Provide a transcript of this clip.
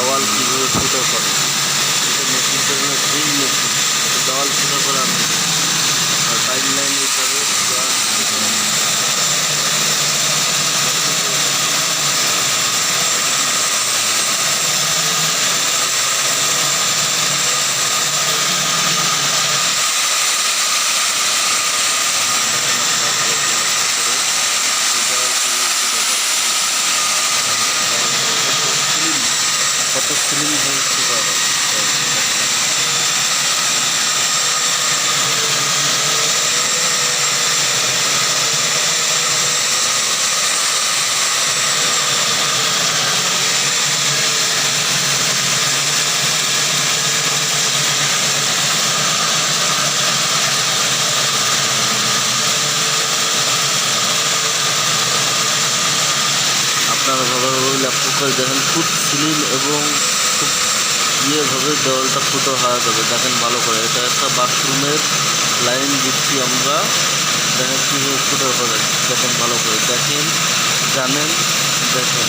देवाल की छोटे पर मेटर में फ्री में কত সিলিং হয়েছে আপনারা ভালোভাবে লক্ষ্য করে দেখেন, খুব সিলিম এবং খুব ইয়েভাবে দেওয়ালটা ফুটো হওয়া যাবে দেখেন ভালো করে, এটা একটা বাথরুমের লাইন দিচ্ছি আমরা। দেখেন কীভাবে ফুটো করে, দেখেন ভালো করে। দেখেন, জানেন, দেখেন।